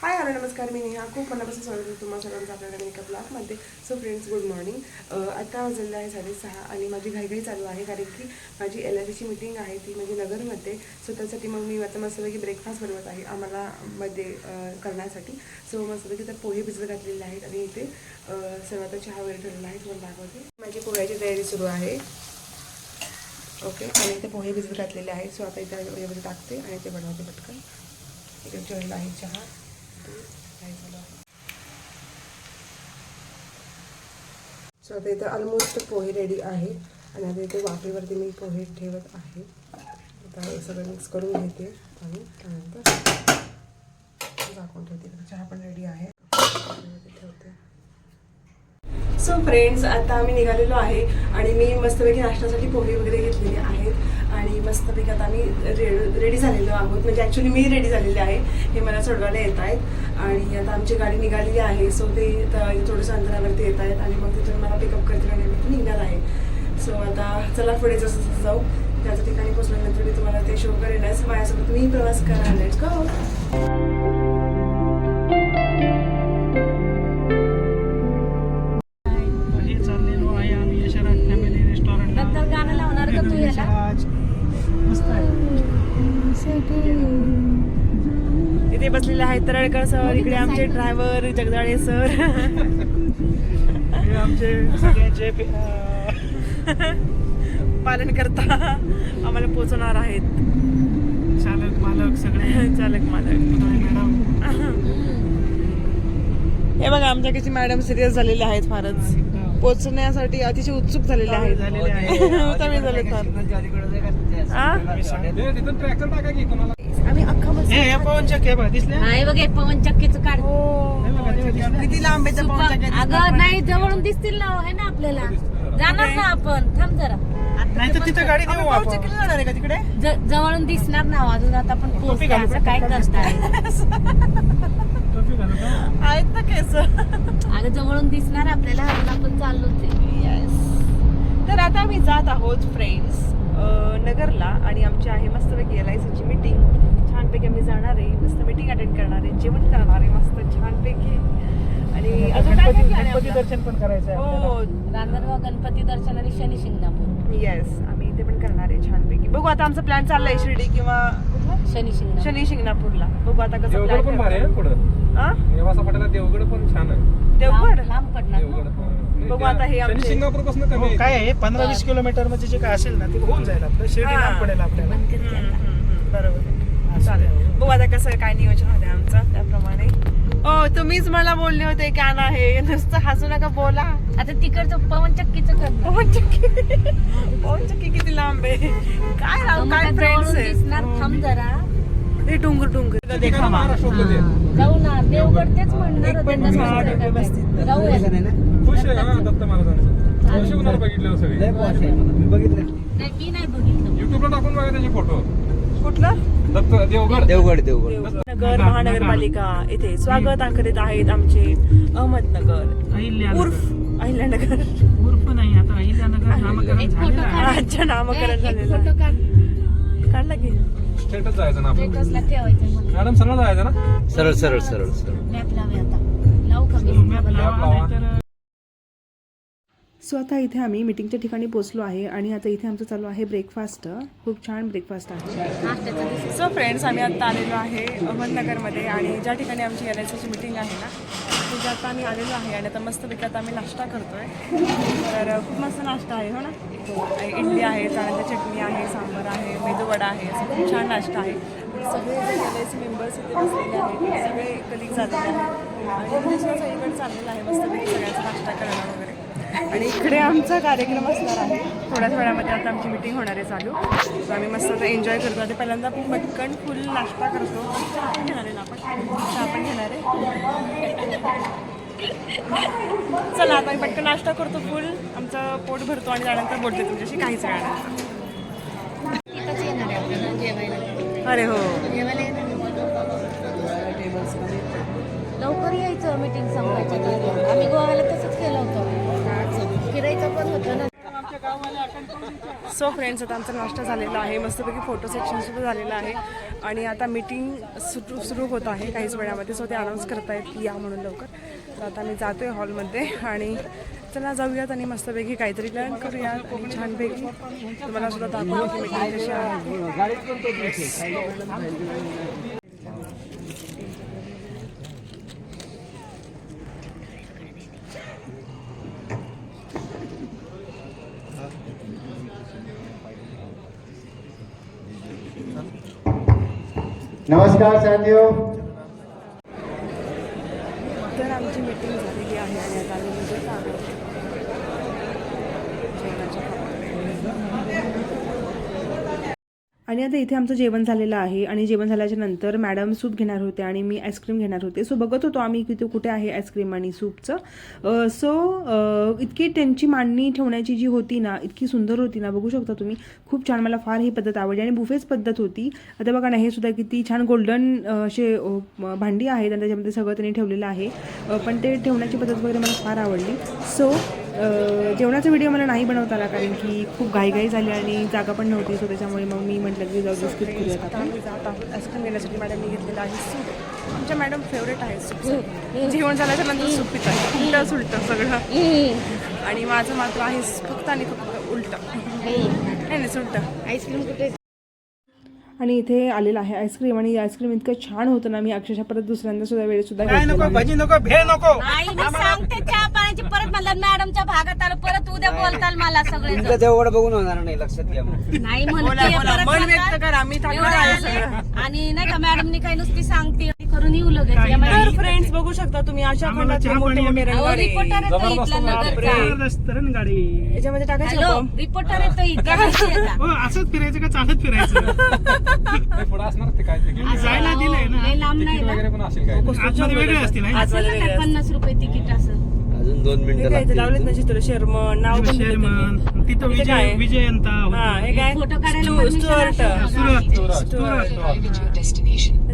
Hi hello नमस्कार मी नेहा. खूप मनापासून स्वागत आहे तुम्हाला सर्वांचं आपल्या मेकअप ब्लॉगमध्ये सो फ्रेंड्स गुड मॉर्निंग आता वाजलेलं आहे साडेसहा आणि माझी घाईघाई चालू आहे कारण की माझी एल आय सीची मिटिंग आहे ती म्हणजे नगरमध्ये. सो त्यासाठी मग मी आता मस्तपैकी ब्रेकफास्ट बनवत आहे आम्हाला मध्ये करण्यासाठी. सो मस्तपैकी तर पोहे भिजत घातलेले आहेत आणि इथे सर्वात आता चहा वगैरे ठेवलेला आहे. तुम्हाला दाखवते. माझी पोह्याची तयारी सुरू आहे. ओके आणि इथे पोहे भिजत घातलेले आहेत. सो आता इथे टाकते आणि ते बनवते पटकन. इथे ठेवलेला आहे चहा. सो आता इथे ऑलमोस्ट पोहे रेडी आहे. आणि आता इथे वाफेवरती मी पोहे ठेवत आहे. आता सगळं मिक्स करून घेते. आणि त्यानंतर झाकून ठेवते. चहा पण रेडी आहे. ठेवते. सो फ्रेंड्स आता आम्ही निघालेलो आहे. आणि मी मस्तपैकी नाश्त्यासाठी पोहे वगैरे घेतलेले आहेत. की मस्तपैकी आता आम्ही रेड रेडी झालेलो आहोत. म्हणजे ॲक्च्युली मी रेडी झालेले आहे. हे मला सोडवायला येत आहेत. आणि आता आमची गाडी निघालेली आहे. सो ते थोडंसं अंतरावरती येत आहेत. आणि मग तिथून मला पिकअप करतील आणि मी निघणार आहे. सो आता चला पुढे जसं जसं जाऊ. त्याच्या ठिकाणी पोचल्यानंतर मी तुम्हाला ते शो करेनच माझ्यासोबत तुम्ही प्रवास करा लेट्स गो तरळकर सर इकडे आमचे ड्रायव्हर जगदाळे सर. हे आमचे सगळ्यांचे पालन करता आम्हाला पोचवणार आहेत. चालक मालक सगळे. चालक मालक. हे बघा आमच्या किती मॅडम सिरियस झालेले आहेत फारच. पोचण्यासाठी अतिशय उत्सुक झालेले आहेत. झालेले आहे आम्ही अख्खा बस हे हे पवन चक्की आहे बघा दिसले? नाही बघ हे पवन चक्कीचं काढ. हो हे. किती लांब आहे त्या सुपा- अगं. नाही जवळून दिसतील ना आहे ना आपल्याला. जाणार ना आपण. थांब जरा. नाही तर तिथं गाडी आपण देऊ पाऊलच्या आपण. किती जाणार आहे का तिकडे? ज- जवळून दिसणार ना अजून आता आपण पोहोचतो घालू असं का? काय करताय? टोपी घालू का? आहेत ना केस. अगं जवळून दिसणार आपल्याला अजून आपण चाललोच आहे येस तर आता आम्ही जात आहोत फ्रेंड्स नगरला आणि आमची आहे मस्तपैकी एल आय सीची गणपती? दर्शन पण करायचं आहे हो. रांजणगाव गणपती दर्शन आणि शनी शिंगणापूर येस आम्ही इथे पण करणार आहे छानपैकी बघू आता आमचा प्लॅन चाललाय शिर्डी किंवा? शनी शिंगणापूर शनी शिंगणापूरला बघू आता कसं देवगड पण भारी आहे प्लॅन पुढं हा नेवासा पटाला देवगड पण छान आहे देवगड लांब- लांब पडणार देवगड ना. पण. बघू आता हे आमचे- सिंगापूरपासून कमी हो. काय आहे पंधरा वीस किलोमीटरमध्ये जे काय असेल ना ते होऊन जाईल आपलं शिर्डी हा. लांब पडेल आपल्याला बंद करते हम्म, आता. हम्म, हम्म, बरोबर असं चालेल आहे. बघू आता कसं काय नियोजन होते आमचं त्याप्रमाणे ओ तुम्हीच मला बोलले होते की ना हे. नुसतं हसू नका बोला. आता तिकडचं पवन चक्कीचं पवन चक्की. पवन चक्की किती लांब आहे. काय राव मग काय फ्रेंड्स आहे दिसणार थांब जरा. हे डोंगर डोंगर. जाऊ ना देवगड तेच म्हणणार होते. जाऊया खुश आहे हा दत्त महाराजांचं खुश होणार बघितलं सगळे? नाही मी नाही बघितलं. युट्यूबला टाकून बघा त्याचे फोटो कुठलं? दत्त देवगड. देवगड देवगड. नगर महानगरपालिका. इथे स्वागत करीत आहेत आमचे अहमदनगर. अहिल्यानगर. उर्फ अहिल्यानगर. उर्फ नाही आता अहिल्यानगर नामकरण झालेलं आहे. आजच्या नामकरण झालेलं फोटो आहे. काढ. काढला की? स्टेटस जायचं ना आपण स्टेटसला ठेवायचं म्हणून. मॅडम सरळ जायचं ना? सरळ सरळ सरळ सरळ. मॅप लावे आता. लावू का? मी मॅप लावा. लावा. नाहीतर सो आता इथे आम्ही मिटिंगच्या ठिकाणी पोचलो आहे आणि आता इथे आमचं चालू आहे ब्रेकफास्ट. खूप छान ब्रेकफास्ट आहे. सो फ्रेंड्स आम्ही आत्ता आलेलो आहे अहमदनगरमध्ये आणि ज्या ठिकाणी आमची एल आय सीची मिटिंग आहे ना तिथे आता आम्ही आलेलो आहे आणि आता मस्तपैकी आता आम्ही नाश्ता करतोय. तर खूप मस्त नाश्ता आहे हो ना? इडली आहे चण्याची चटणी आहे सांबार आहे मेदूवडा आहे असं खूप छान नाश्ता आहे. सगळे N L I C members इथे बसलेले आहेत सगळे कलिग झालेले आहेत. आणि इथे सुद्धा सगळीकडे चाललेलं आहे मस्तपैकी सगळ्यांचा नाश्ता करणार वगैरे. आणि इकडे आमचा कार्यक्रम असणार आहे. थोड्याच वेळामध्ये आता आमची मिटिंग होणार आहे चालू. तर आम्ही मस्त आता एन्जॉय करतो. आता पहिल्यांदा आपण पटकन फुल नाश्ता करतो. चहा पण घेणार आहे ना आपण? चहा पण घेणार आहे. चला आता आम्ही पटकन नाश्ता करतो फुल आमचं पोट भरतो आणि त्यानंतर बोलते तुमच्याशी काहीच राहणार येणार आहे अरे हो. येणार लवकर यायचं मीटिंग संपायच्या आम्ही गोव्याला तसंच केलं होतं. फिरायचं पण होतं ना. सो फ्रेंड्स आता आमचा नाश्ता झालेला आहे. मस्तपैकी फोटो सेक्शन सुरू झालेलं आहे. आणि आता मीटिंग सुरू सुरू होत आहे काहीच वेळामध्ये. सो ते अनाऊन्स करतायत की या म्हणून लवकर. तर आता मी जातो आहे हॉलमध्ये आणि चला जाऊयात आणि मस्तपैकी काहीतरी लर्न करूया आणि छानपैकी तुम्हाला सुद्धा दाखवू की मीटिंग कशी आहे. नमस्कार साथियों तर आमची मीटिंग झालेली आहे आणि आता आम्ही निघत आहोत जेवणाच्या आणि आता इथे आमचं जेवण झालेलं आहे. आणि जेवण झाल्याच्यानंतर मॅडम सूप घेणार होते आणि मी आईस्क्रीम घेणार होते. सो बघत होतो आम्ही की कुठे आहे आईस्क्रीम आणि सूपचं. सो इतकी त्यांची मांडणी ठेवण्याची जी होती ना इतकी सुंदर होती ना बघू शकता तुम्ही. खूप छान मला फार ही पद्धत आवडली आणि बुफेच पद्धत होती. आता बघा ना हे सुद्धा किती छान गोल्डन असे भांडी आहेत आणि त्याच्यामध्ये सगळं त्यांनी ठेवलेलं आहे. पण ते ठेवण्याची पद्धत वगैरे मला फार आवडली. सो जेवणाचा व्हिडिओ मला नाही बनवता आला कारण की खूप घाईघाई झाली आणि जागा पण नव्हती सो त्याच्यामुळे मग मी म्हटलं की जाऊ स्किप करूयात आता आपण. जात आहोत. आईस्क्रीम घेण्यासाठी मॅडमनी घेतलेलं आहे सूप आमच्या मॅडम फेवरेट आहे सूप जेवण झाल्याच्यानंतर सूप पित आहे उलटं सुलटं सगळं. आणि माझं मात्र आहे फक्त आणि फक्त उलटं. नाही नाही सुलटं. आणि इथे आलेलं आहे आईस्क्रीम आणि आईस्क्रीम इतकं छान होतं ना मी अक्षरशः परत दुसऱ्यांदा सुद्धा वेळेत सुद्धा नको. भजी नको भेळ नको. आई मी सांगते चहा पाण्याची परत मला मॅडमच्या भागात आलं परत उद्या बोलताल मला सगळे तुमचं तेवढं बघून होणार नाही लक्षात घ्या. मग नाही बोला मन व्यक्त. करा मी एवढं आहे. सगळं आणि नाही का मॅडमनी काही नुसती सांगते. करून येऊ तर फ्रेंड्स बघू शकता तुम्ही अशा आम्हाला खंडातले चहा मोठे पाणी मोठे अहो, रंगारे. रिपोर्टर येतो इथला नगरचा जबरदस्त रणगाडी याच्यामध्ये टाकायचं हॅलो का bomb? रिपोर्टर येतो इथला? हो असंच फिरायचं का चालत फिरायचं? नाही, पुढं असणार ते काय ते गेम. जायला दिलंय ना. लय लांब नाही तिकीट ना. वगैरे पण असेल काय आतमध्ये वेगळे असतील ना? आज असं काय पन्नास रुपये तिकीट असं. अजून दोन हे मिनिटं काय इथे लावलेत लागतील ना चित्र? शर्मन नाव पण दिलं त्यांनी. शेरमन तिथं इथे काय? विजय? विजयंता हा होतं. हे काय? फोटो काढायला स्टुअर्ट. स्टुअर्ट.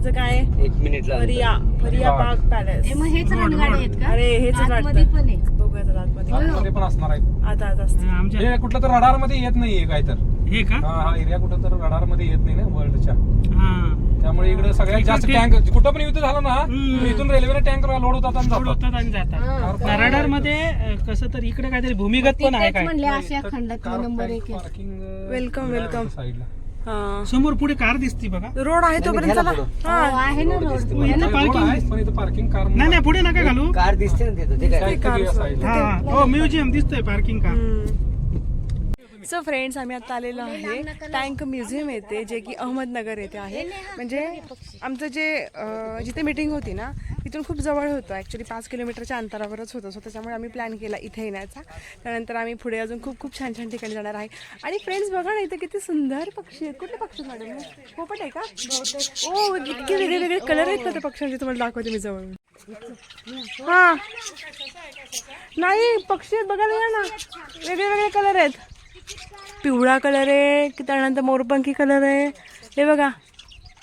त्याचं काय? एक मिनिट फरिया फरिया पार्क पॅलेस हे मग हेच रणगाडे आहेत का? अरे हेच आतमध्ये पण आहे. बघूया आता आतमध्ये. आतमध्ये पण असणार आहे आता आता असते आमच्या हे कुठलं तर रडारमध्ये येत नाहीये काय तर. हे का? हा हा एरिया कुठं तर रडारमध्ये येत नाही ना वर्ल्डच्या हा. त्यामुळे इकडे सगळ्यात जास्त टँक कुठं पण युद्ध झालं ना. तर इथून रेल्वेने टँकर लोड होतात आणि जातात. होतात आणि जातात. रडारमध्ये कसं तर इकडे काहीतरी भूमिगत पण आहे काय? म्हणले आशिया खंडात नंबर एक आहे. पार्किंग वेलकम वेलकम साईडला समोर पुढे कार दिसती बघा. रोड आहे तोपर्यंत चला. हो, आहे ना रोड. इथं रोड पार्किंग आहे. पण इथं पार्किंग कार नाही नाही पुढे नका घालू. कार दिसते ना तिथं ते काय? हा हो. म्युझियम दिसतोय पार्किंग कार सो फ्रेंड्स आम्ही आता आलेलो आहे. टँक म्युझियम येते जे की अहमदनगर येथे आहे. म्हणजे आमचं जे जिथे मीटिंग होती ना तिथून खूप जवळ होतं. ॲक्च्युली पाच किलोमीटरच्या अंतरावरच होतं. सो त्याच्यामुळे आम्ही प्लॅन केला इथे येण्याचा. त्यानंतर आम्ही पुढे अजून खूप खूप छान छान ठिकाणी जाणार आहे. आणि फ्रेंड्स बघा ना इथे किती सुंदर पक्षी आहेत. कुठले पक्षी मॅडम पोपट आहे का? ओ इतके वेगळे वेगळे कलर आहेत ना त्या पक्ष्यांचे. तुम्हाला दाखवते मी जवळ. हा. नाही पक्षी आहेत. बघायला ना. वेगळे वेगळे कलर आहेत. पिवळा कलर आहे की त्यानंतर मोरपंखी कलर आहे. हे बघा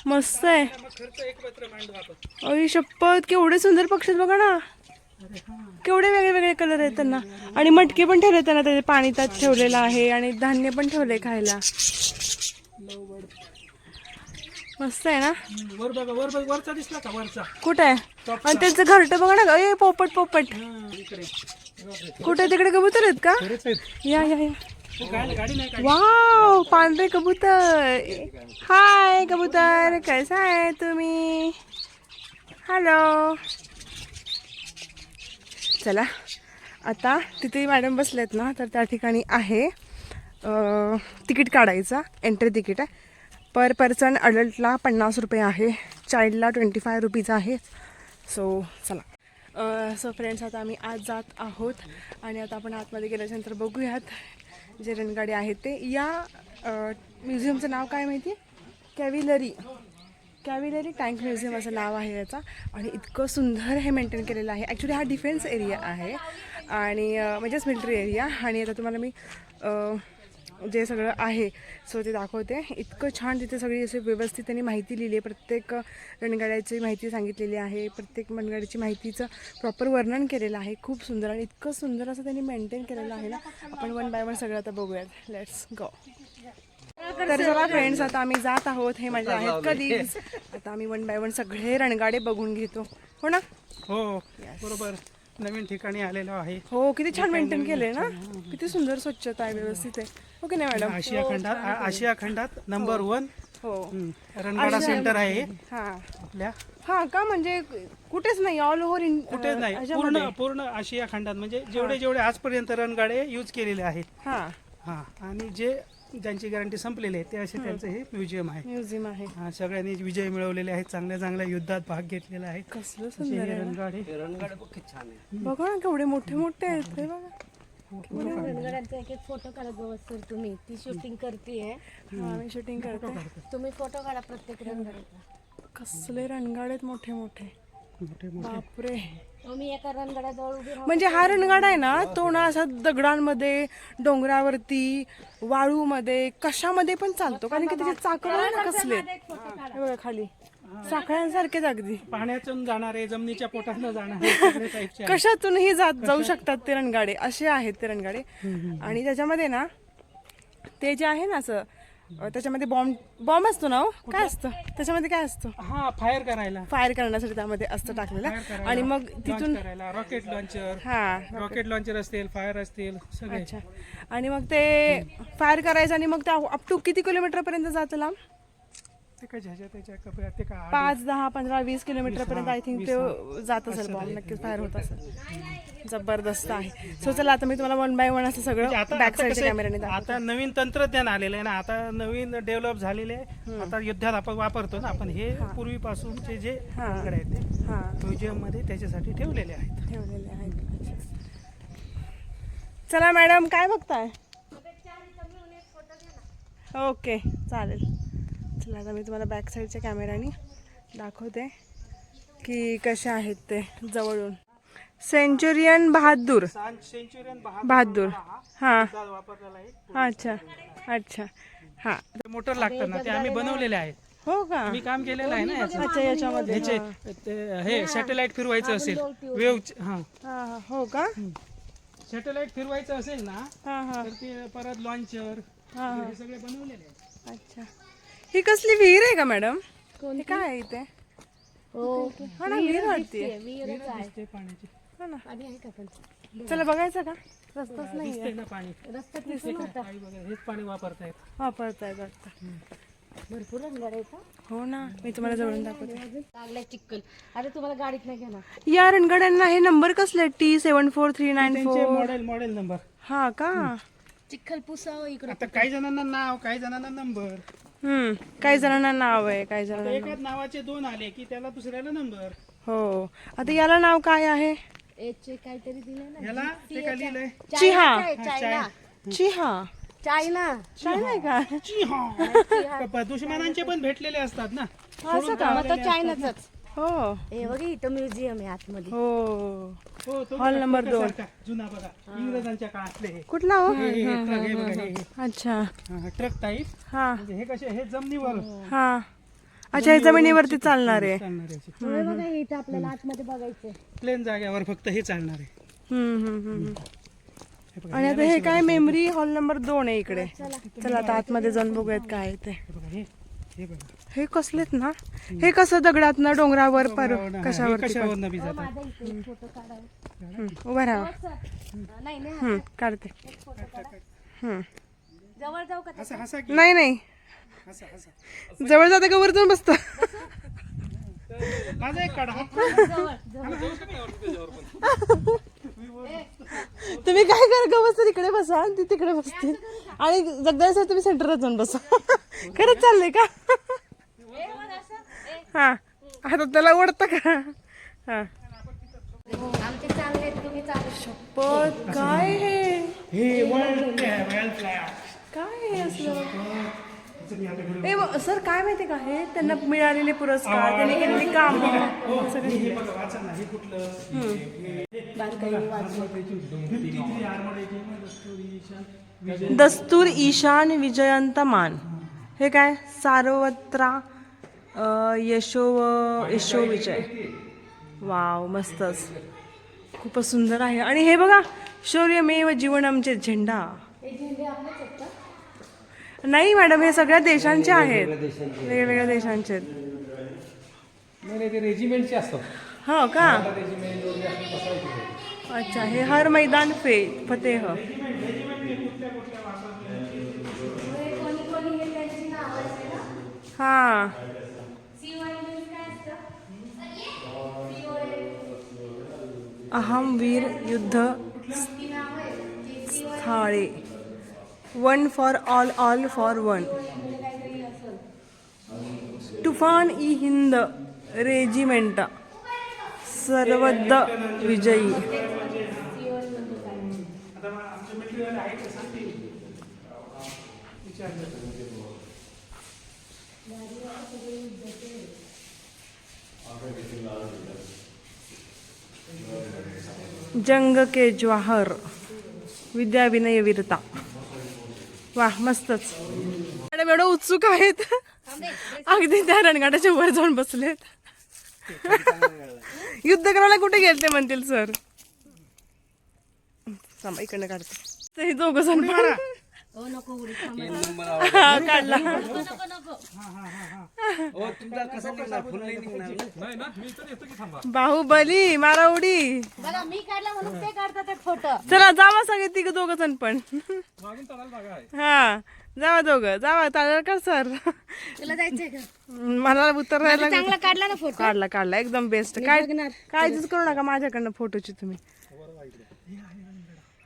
मस्त आहे. अई शपथ केवढे सुंदर पक्षी आहेत बघा ना. केवढे वेगळे वेगळे कलर आहेत त्यांना. आणि मटके पण ठेवले त्यांना त्याचे पाणी त्यात ठेवलेलं आहे आणि धान्य पण ठेवले खायला. मस्त आहे ना? वर बघा वर बघ वरचा दिसला का वरचा? कुठे आहे? आणि त्यांचं घरटं बघा ना ए पोपट पोपट. कुठे तिकडे कबूतर आहेत का? या या या. वाव पांढरे कबूतर. हाय कबूतर. कसा आहे तुम्ही? हॅलो चला आता तिथे मॅडम बसलेत ना तर त्या ठिकाणी आहे तिकीट काढायचं एंट्री तिकीट आहे. पर पर्सन अडल्टला पन्नास रुपये आहे चाइल्डला ट्वेंटी फाय रुपीज आहे. सो चला. सो फ्रेंड्स आता आम्ही आज जात आहोत. आणि आता आपण आतमध्ये गेल्याच्यानंतर बघूयात. जे रणगाडे आहेत ते. या म्युझियमचं नाव काय माहिती कॅविलरी कॅविलरी टँक म्युझियम असं नाव आहे याचा. आणि इतकं सुंदर हे मेंटेन केलेलं आहे. ॲक्च्युली हा डिफेन्स एरिया आहे. आणि म्हणजेच मिलिटरी एरिया आणि आता तुम्हाला मी जे सगळं आहे. सो ते दाखवते. इतकं छान तिथे सगळी अशी व्यवस्थित त्यांनी माहिती लिहिली आहे. प्रत्येक रणगाड्याची माहिती सांगितलेली आहे. प्रत्येक रणगाड्याची माहितीचं प्रॉपर वर्णन केलेलं आहे. खूप सुंदर आणि इतकं सुंदर असं त्यांनी मेंटेन केलेलं आहे ना. आपण वन बाय वन सगळं आता बघूयात. लेट्स गो तर चला फ्रेंड्स आता आम्ही जात आहोत. हे माझे आहेत कलिग्स आता आम्ही वन बाय वन सगळे रणगाडे बघून घेतो. हो ना? हो बरोबर. नवीन ठिकाणी आलेलो आहे. हो किती छान मेंटेन केले ना? किती सुंदर स्वच्छता आहे व्यवस्थित आहे. ओके नाही मॅडम आशिया खंडात आ- आशिया खंडात नंबर वन हो. रणगाडा सेंटर आहे. हा. आपल्या? हा का म्हणजे कुठेच नाही ऑल ओव्हर इन कुठेच नाही. पूर्ण पूर्ण आशिया खंडात. म्हणजे जेवढे जेवढे आजपर्यंत रणगाडे यूज केलेले आहेत. हा. हा. आणि जे ज्यांची गॅरंटी संपलेली आहे ते असे त्यांचं हे म्युझियम आहे. म्युझियम आहे. हा, सगळ्यांनी विजय मिळवलेले आहेत चांगल्या चांगल्या युद्धात भाग घेतलेला आहे. कसलं असे सुंदर हे आहे रणगाडे. रणगाड बघ किती छान आहे. बघा ना केवढे मोठे मोठे आहेत हे बघा. रणगाड्यांचा एक एक फोटो काढा गोवा सर तुम्ही. ती शूटिंग करते हा मी शूटिंग करते. तुम्ही फोटो काढा प्रत्येक रणगाड्याचा कसले रणगाडे आहेत मोठे मोठे. मोठे मोठे. बापरे. मी एका रणगाड्याजवळ उभी राहून म्हणजे हा रणगाडा आहे ना तो ना असा दगडांमध्ये डोंगरावरती वाळूमध्ये कशामध्ये पण चालतो. कारण की त्याचे चाक बघा ना कसले. हे बघा खाली. साखळ्यांसारखेच अगदी. पाण्यातून जाणारे जमिनीच्या पोटातनं जाणारे सगळे टाईपचे आहेत. कशातूनही जात जाऊ शकतात ते रणगाडे. असे आहेत ते रणगाडे. आणि त्याच्यामध्ये ना ते जे आहे ना असं अ, त्याच्यामध्ये बॉम्ब बॉम्ब असतो ना हो? काय असतं? त्याच्यामध्ये काय असतं? हा फायर करायला. फायर करण्यासाठी त्यामध्ये असतं टाकलेलं. फायर करायला. आणि मग launch तिथून करायला. रॉकेट लॉन्चर हा रॉकेट लॉन्चर असतील फायर असतील सगळे. अच्छा. आणि मग ते फायर करायचं आणि मग त्या अप टू किती किलोमीटर पर्यंत जातं लांब? त्याच्या ते काय पाच दहा पंधरा वीस किलोमीटर पर्यंत आय थिंक ते जात असेल बॉम्ब. नक्कीच फायर होत असेल. जबरदस्त आहे. सो चला आता मी तुम्हाला वन बाय वन असं सगळं म्हणजे आता बॅक आता साईडच्या कसं आहे, कॅमेऱ्याने दाखवते. आता नवीन तंत्रज्ञान आलेलं आहे ना आता नवीन डेव्हलप झालेले आहे. आता युद्धात आपण वापरतो ना आपण हे पूर्वीपासूनचे जे रणगाडे आहेत ते हां. म्युझियममध्ये त्याच्यासाठी ठेवलेले आहेत. ठेवलेले आहेत. चला मॅडम काय बघताय? ओके चालेल. चला आता मी तुम्हाला बॅक साईडच्या कॅमेऱ्याने दाखवते की कशा आहेत ते जवळून. सेंचुरियन बहादूर सेंचुरियन बहादूर हां. अच्छा. अच्छा. हां. मोटर लागतात ना ते आम्ही बनवलेले आहेत. हो का? मी काम केलेलं आहे ना. अच्छा याच्यामध्ये. हे सॅटेलाइट फिरवायचं असेल. वेव्ह हा. हां का? सॅटेलाइट फिरवायचं असेल ना हां हां. तर ते परत लॉन्चर हे सगळे बनवलेले आहेत. अच्छा. ही कसली विहीर आहे का मॅडम? हे काय आहे इथे? हो. हा ना विहीर वाटते विहीरच आहे. ते पाण्याचे. हा ना. पाणी आहे का पण? चला बघायचं का? रस्ताच नाही दिसते ना पाणी. रस्त्यात दिसून होता काही बघा हेच पाणी वापरतायत. वापरतायत वाटतं भरपूर आहेत हा. हो ना मी तुम्हाला जवळून दाखवते. लागलाय चिक्कल. अरे तुम्हाला गाडीत नाही घेणार. या रणगाड्यांना हे नंबर कसले T seven four three nine त्यांचे फोर मॉडेल मॉडेल नंबर हा का? चिक्कल पुसावं इकडं आता काही जणांना नाव काही जणांना नंबर हम्म काही जणांना नाव आहे काही जणांना एकाच नावाचे दोन आले की त्याला दुसऱ्याला नंबर हो. आता याला नाव काय आहे? एच काहीतरी दिले ना. ह्याला ते काय लिहिलंय? चिहा. चायना. चिहा. चायना. काय नाही का? प- दुश्मनांचे पण भेटलेले असतात ना. असं का? मग तो चायनाचाच. हो. हे बघ इथं म्युझियम आहे आतमध्ये. हो. हो तो हॉल बघा, नंबर दोन. सारखा, जुना बघा इंग्रजांच्या काळातले हे. कुठला हो? हे- हे- हे ट्रक हे बघा, हे- हे. अच्छा. हा, ट्रक टाईप हा. म्हणजे हे कसे हे जमिनीवर. हा. अच्छा हे जमिनीवरती चालणार आहे. चालणारे असे. हे बघा इथं आपल्याला आतमध्ये बघायचंय प्लेन जागेवर फक्त हे चालणार आहे. हम्म, हम्म, हम्म. हे बघा, आणि आता हे काय मेमरी हॉल नंबर दोन आहे इकडे. चला. आता आतमध्ये जाऊन बघूयात काय आहे ते. हे बघा हे हे बघा. हे कसलेत ना? हे कसं दगडात ना डोंगरावर पर हम्म, उभा राहा. नाही नाही हम्म, काढते. हम्म. नाही नाही. जवळ जाते का वर जाऊन बसतो? माझा एक काढा तुम्ही काय करा का बसता तिकडे बसा आणि ती तिकडे बसते आणि जगदाळ सर तुम्ही सेंटरला जाऊन बसा. खरंच चाललंय का? हा. आता त्याला ओढतं का? हा. आमचे चांगले आहेत, तुम्ही चालू पण काय हे? हे काय हे असलं? ए व- सर काय माहिती का हे? त्यांना मिळालेले पुरस्कार त्यांनी केलेले काम हे हे कुठलं? हे- दस्तूर ईशान विजयंतमान हे काय? सार्वत्रा यशो यशो विजय. वाव मस्तच. खूपच सुंदर आहे. आणि हे बघा शौर्यमेव जीवनमचे झेंडा. नाही मॅडम हे सगळ्या देशांचे आहेत. वेगवेगळ्या देशांचे रेजिमेंटचे असतात. हो का? अच्छा हे हर मैदान फे फतेह. हा. अहमवीर युद्ध स्थाळे. One for all all for one तुफान ई हिंद रेजिमेंट. सर्वद विजयी आता मग आमचे मिलिटरीवाले आहे का सांगते विचारलं जंग के ज्वाहर. विद्याविनय वीरता. वा मस्तच. मॅडम एवढं उत्सुक आहेत. अगदी त्या रणगाड्याच्या वर जाऊन बसलेत. युद्ध करायला कुठे गेले ते म्हणतील सर? थांबा इकडनं काढते. दोघ जण पण- नको उडी काढला. नको नको तुमचा कसं निघणार? फुल नाही निघणार ना? नाही ना मी तर येतो की थांबा. बाहुबली मारा उडी. बघा मी काढला म्हणून ते काढतात ते फोटो. चला जावा सगळे तिघ दोघ जण पण. मागून तळाला जागा आहे. हा जावा दोघं. जावा चालेल का सर. तुला जायचंय का? मला उत्तर द्यायला चांगला काढला ना फोटो. काढला काढला. एकदम बेस्ट काय. काळजीच करू नका माझ्याकडनं फोटोची तुम्ही.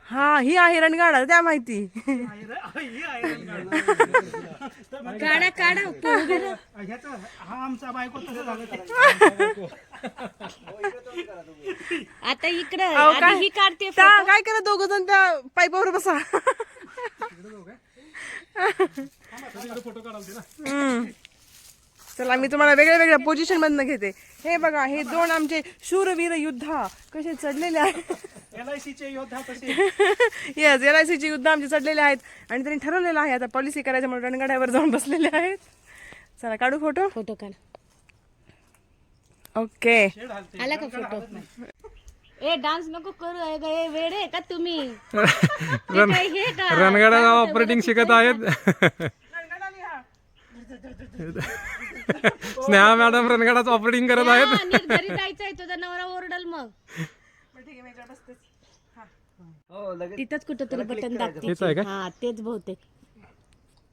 हा ही आहे रणगाडा त्या माहिती. काढा काढा हा आमचा बायको तसं झालं तर आता इकडं अहो, आधी काय? ही काढते त्या काय करा दोघ जण त्या पाईपावर बसा. फोटो काढाल हम्म. चला मी तुम्हाला वेगळ्या वेगळ्या पोझिशन मधनं घेते. हे बघा हे दोन आमचे शूरवीर युद्धा कसे चढलेले आहेत. एल आय सीचे योद्धा तसे येस एल आय सीची युद्ध आमचे चढलेले आहेत. आणि त्यांनी ठरवलेलं आहे आता पॉलिसी करायचं म्हणून रणगाड्यावर जाऊन बसलेले आहेत. चला काढू फोटो फोटो काढ. ओके आला का फोटो ए डान्स नको करू ए ग, ए वेडे आहे का तुम्ही? हे रणगाडा ऑपरेटिंग शिकत आहेत? स्नेहा मॅडम रणगाडाचं ऑपरेटिंग करत आहेत. हा, नीट घरी जायचंय तुझा नवरा ओरडल मग. हो. तिथंच कुठं तरी बटन हेच आहे का? हा तेच बहुतेक.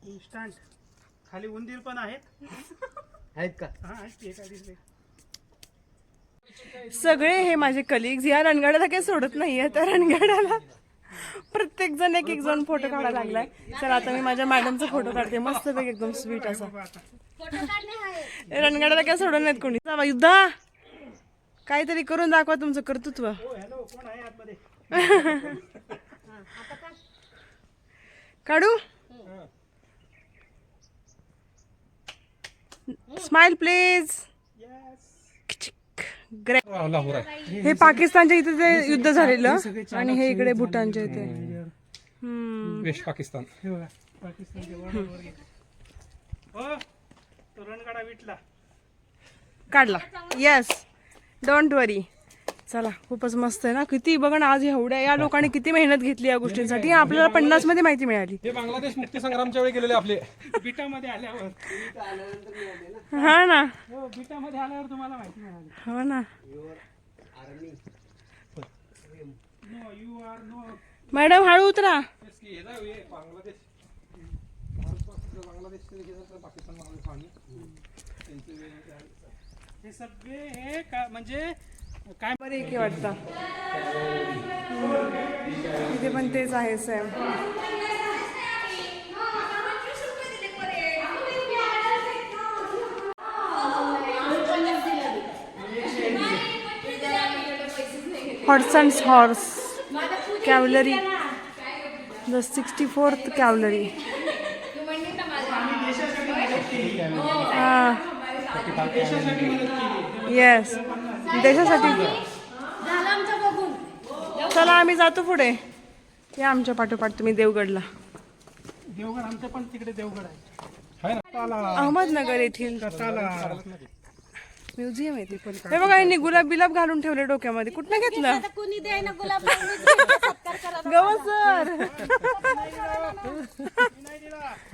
इन्स्टंट खाली उंदीर पण आहेत. आहेत का? हा आहेत सगळे हे माझे कलिग्स या रणगाड्याला काही सोडत नाहीये त्या रणगाड्याला प्रत्येक जण एक एक जण फोटो काढायला लागलाय. तर आता मी माझ्या मॅडमचा फोटो काढते. मस्त पैकी एकदम स्वीट असा. रणगाड्याला काय सोडत नाहीत कोणी? जावा युद्धा! काहीतरी करून दाखवा तुमचं कर्तृत्व. हो हॅलो कोण आहे आतमध्ये? काढू? स्माइल प्लीज हे पाकिस्तानच्या इथे ते युद्ध झालेलं आणि हे इकडे भूटानच्या इथे. वेस्ट पाकिस्तान. हे बघा गेले. हो तो रणगाडा विटला. काढला. येस डोंट वरी चला खूपच मस्त आहे ना? किती बघा ना आज एवढ्या या लोकांनी किती मेहनत घेतली या गोष्टींसाठी. आपल्याला पन्नासमध्ये माहिती मिळाली. हे बांगलादेश मुक्ती संग्रामच्या वेळी गेलेले आपले. बिटामध्ये आल्यावर. हा ना. हो बिटामध्ये आल्यावर तुम्हाला माहिती मिळाली. हो ना. No you are no madam हळू उतरा. बांगलादेश पाकिस्तान हे सगळे हे का म्हणजे काय बरे की वाटतं? इथे पण तेच आहे same horse and horse cavalry the sixty fourth cavalry yes देशासाठी झालं आमचं बघून. चला आम्ही जातो पुढे. या आमच्या पाठोपाठ तुम्ही देवगडला. देवगड आमचं पण तिकडे देवगड आहे. अहमदनगर येथील. ताला म्युझियम आहे ते पण. हे बघा यांनी गुलाब बिलाब घालून ठेवले डोक्यामध्ये. कुठनं घेतलं? आता कुणी गुलाब गवत सर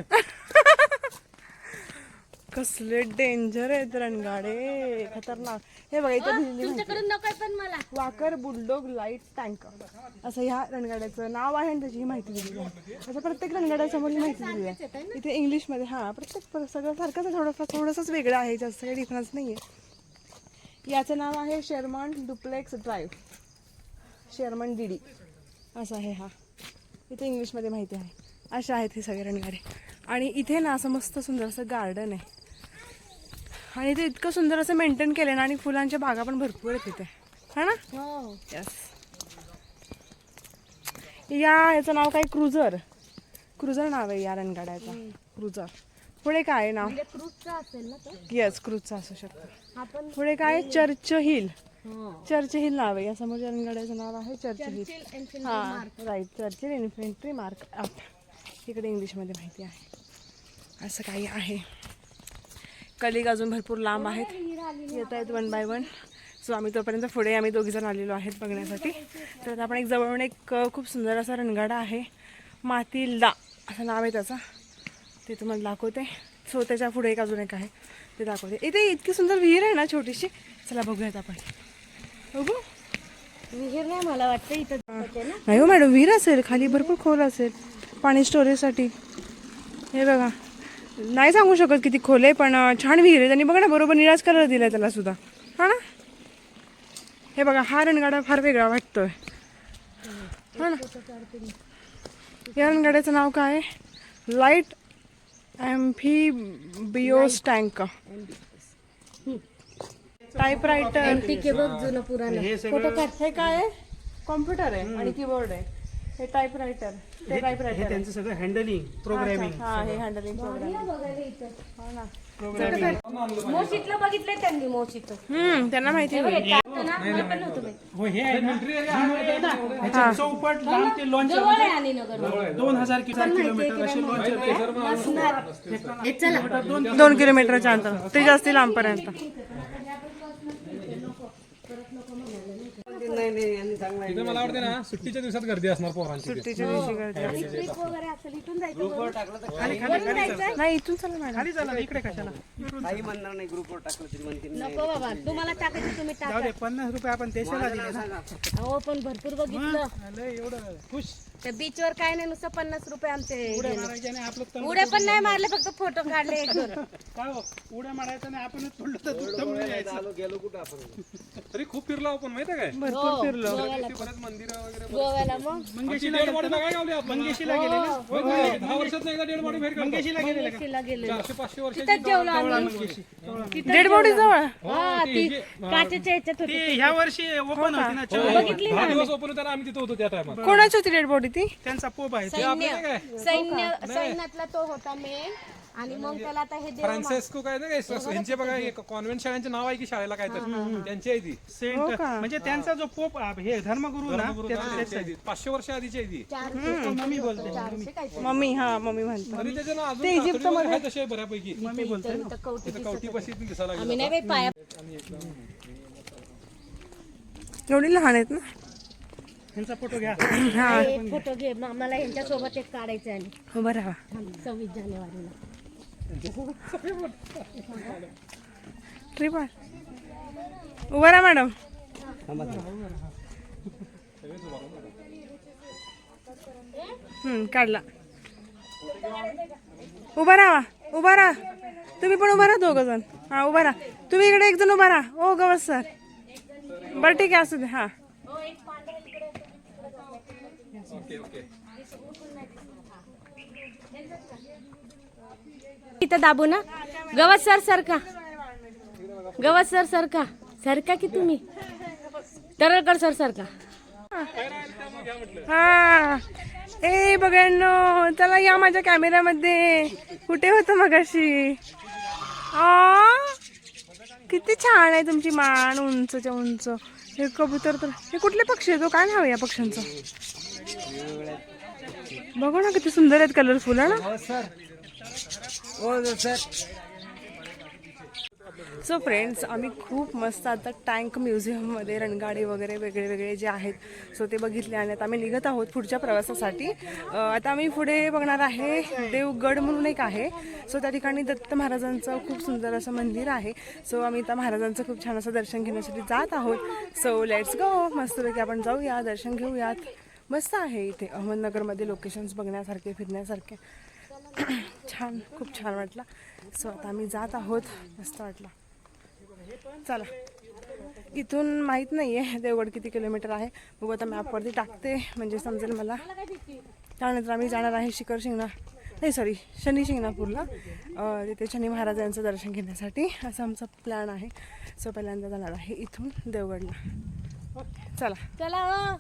कसले डेंजर आहेत रणगाडे खतरनाक. हे बघा इथे पण मला. वाकर बुलडॉग लाइट टँकर असं ह्या रणगाड्याचं नाव आहे आणि त्याची ही माहिती दिलेली आहे. असं प्रत्येक रणगाड्यासमोर माहिती दिलेली आहे. इथे इंग्लिशमध्ये हां प्रत्येक पर- सगळं सारखंच थोडंफार थोडंसंच वेगळं आहे जास्त काही डिफरन्स नाही आहे याचं नाव आहे Sherman duplex drive. Sherman D D असं आहे हा. इथे इंग्लिशमध्ये माहिती आहे. अशा आहेत हे सगळे रणगाडे आणि इथे ना असं मस्त सुंदर असं गार्डन आहे. आणि ते इतकं सुंदर असं मेंटेन केलं ना आणि फुलांच्या बागा पण भरपूर आहेत तिथे. हा ना? हो. यस या याचं नाव काय? क्रुझर क्रुझर नाव आहे या रणगाड्याचं. क्रुझर पुढे काय आहे नाव? म्हणजे क्रूजचा येस असू शकतं. पुढे काय चर्च हिल हो. चर्च हिल नाव आहे. या समोर रणगाड्याचं नाव आहे चर्च हिल हा राईट चर्चिल इन्फेंट्री मार्क इकडे इंग्लिशमध्ये माहिती आहे. असं काही आहे. कलिग अजून भरपूर लांब आहेत. येत आहेत वन बाय वन सो आम्ही तोपर्यंत पुढे आम्ही दोघीजण आलेलो आहेत बघण्यासाठी. तर आपण एक जवळून एक खूप सुंदर असा रणगाडा आहे. मातीला असं नाव आहे त्याचं. ते तुम्हाला दाखवते. सो त्याच्या पुढे एक अजून एक आहे. ते दाखवते. इथे इतकी सुंदर विहीर आहे ना छोटीशी? चला बघूयात आपण. बघू. विहीर नाही मला वाटतं इथं नाही हो मॅडम विहीर असेल. खाली भरपूर खोल असेल. पाणी स्टोरेजसाठी हे बघा. नाही सांगू शकत किती खोल आहे पण छान विहीर आहे. त्यांनी बघा ना बरोबर निराज कलर दिला त्याला सुद्धा. हा ना? हे बघा हा रणगाडा फार वेगळा वाटतोय. हा ना? या रणगाड्याचं नाव काय आहे? लाइट एम्फिबियोस टँक टाईपरायटर हे हे काय आहे? कॉम्प्युटर आहे आणि कीबोर्ड आहे. हे टाईपरायटर ते हे टाईपरायटर त्यांचं सगळं हँडलिंग प्रोग्रामिंग हा हे हँडलिंग प्रोग्राम प्रोग्रामिंग मोशीतलं बघितलंय त्यांनी मोशीत हम्म त्यांना माहिती होईल. हो हे आहे ना. ह्याच्या चौपट लांब ते लॉन्च जवळ आहे आणि नगर दोन हजार किलोमीटर असे दोन किलोमीटरच्या अंतर. ते जास्ती लांबपर्यंत. नाही नाही यांनी चांगला तिथे मला वाटते ना सुट्टीच्या दिवसात गर्दी असणार पोरांची तिथे. सुट्टीच्या दिवशी गर्दी असते. ट्रिप वगैरे असेल इथून जायचं ग्रुपवर टाकलं तर नाही इथून चला मॅडम. खाली झाला इकडे कशाला? काही म्हणणार नाही ग्रुपवर टाकलं तरी म्हणते नाही. नको बाबा तुम्हाला टाकायचं तुम्ही जाऊ टाका. दे पन्नास रुपये आपण देशाला दिले ना. हो पण भरपूर बघितलं. एवढं. खुश. त्या बीच वर काय नाही नुसतं पन्नास रुपये आमचे उड्या गेले. मारायच्या नाही आपलं तळ- उड्या पण नाही मारले फक्त फोटो काढले एक दोन. काय हो उड्या मारायचं नाही आपणच तर यायचं. आलो गेलो कुठं आपण? तरी खूप फिरलो आपण माहिती आहे काय? भरपूर फिरलो. गोव्याला. बरेच मंदिर वगैरे गोव्याला मग? आमची डेड बॉडी बघायला गावली आपण. मंगेशीला गेलेले होय, होय, दहा वर्षात एकदा डेड बॉडी फेर करतो मंगेशीला गेलेले का? तिला गेले चारशे पाचशे वर्ष तिथंच जेवलो आम्ही. मंगेशी. डेड बॉडी जवळ? हा ती काचेच्या ह्याच्यात होती. ती ह्या वर्षी ओपन होती ना. बघितली दहा दिवस ओपन होता आम्ही तिथं होतो त्या टायमात कोणाची होती डेड बॉडी ती? त्यांचा पोप आहे. ते. सैन्य सैन्य सैन्यातला तो होता मेन आणि मग त्याला आता हे देव फ्रान्सिस्को काय नाही काय ह्यांचे बघा एक कॉन्व्हेंट शाळांचे नाव आहे की शाळेला काय तर. त्यांची आहे ती. सेंट म्हणजे त्यांचा जो पोप हे धर्मगुरू ना गुरु त्याचं त्यांची तेच आहे. ती. पाचशे वर्ष आधीची आहे ती. चारशे मम्मी बोलते. चारशे मम्मी हा मम्मी म्हणतो. तरी त्याचे ना अजून कातडी वगैरे आहे तसे बऱ्यापैकी. मम्मी बोलते कवटी तिथं कवटी पशी दिसायला लागली. आम्ही नाही बाई पाया एवढी लहान आहेत ना? त्यांचा फोटो घ्या. हा. एक फोटो घे. मग मला यांच्या सोबत एक काढायचं आहे. उभं राहा. सव्वीस जानेवारीला. ट्रिप उभं राहा मॅडम. हम्म काढला. उभा राहा उभा राहा. तुम्ही पण उभा राहा दोघं जण. हा उभा राहा. तुम्ही इकडे एक जण उभा राहा. ओ गवत सर बरं ठीक आहे असू दे. हा. इथं दाबू ना. गवत सर सरका गवत सर सरका सरका की तुम्ही? तरळकर सर सरका हा. ए बघांनो चला या माझ्या कॅमेऱ्यामध्ये. कुठे होतं मगाशी? आ? किती छान आहे तुमची मान उंचच्या उंच. हे कबूतर तर हे कुठले पक्षी आहे तो हो? काय नाव या पक्ष्यांचं? बघा ना किती सुंदर आहेत कलरफुल आहे ना? हो सर. हो सर. सो फ्रेंड्स आम्ही खूप मस्त आता टँक म्युझियममध्ये रणगाडे वगैरे वेगळे वेगळे जे आहेत सो ते बघितले आणि आता आम्ही निघत आहोत पुढच्या प्रवासासाठी. आता आम्ही पुढे बघणार आहे देवगड म्हणून एक आहे सो त्या ठिकाणी दत्त महाराजांचं खूप सुंदर असं मंदिर आहे. सो आम्ही त्या महाराजांचं खूप छान असं दर्शन घेण्यासाठी जात आहोत. सो लेट्स गो मस्तपैकी आपण जाऊया दर्शन घेऊयात. मस्त आहे इथे. अहमदनगरमध्ये लोकेशन्स बघण्यासारखे फिरण्यासारखे. छान खूप छान वाटलं. सो आता आम्ही जात आहोत. मस्त वाटलं. चला. इथून माहीत नाही आहे देवगड किती किलोमीटर आहे. बघू आता मॅपवरती टाकते. म्हणजे समजेल मला. त्यानंतर आम्ही जाणार आहे शिखर शिंगणा. नाही सॉरी शनी शिंगणापूरला. तिथे शनी महाराजांचं दर्शन घेण्यासाठी. असं आमचा प्लॅन आहे. सो पहिल्यांदा जाणार आहे इथून देवगडला. चला. चला हो.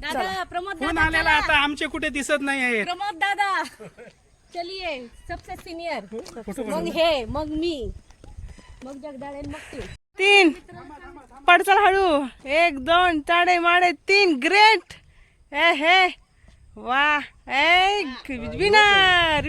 दादा प्रमोद फोन दादा आलेला आता आमचे कुठे दिसत नाही आहेत. प्रमोद दादा चलिए सबसे सिनियर मग हे मग मी. मग जगदाळे मग तू. तीन. पडचल हळू. एक दोन चाडे माडे तीन. ग्रेट हे हे. वा. एक विनर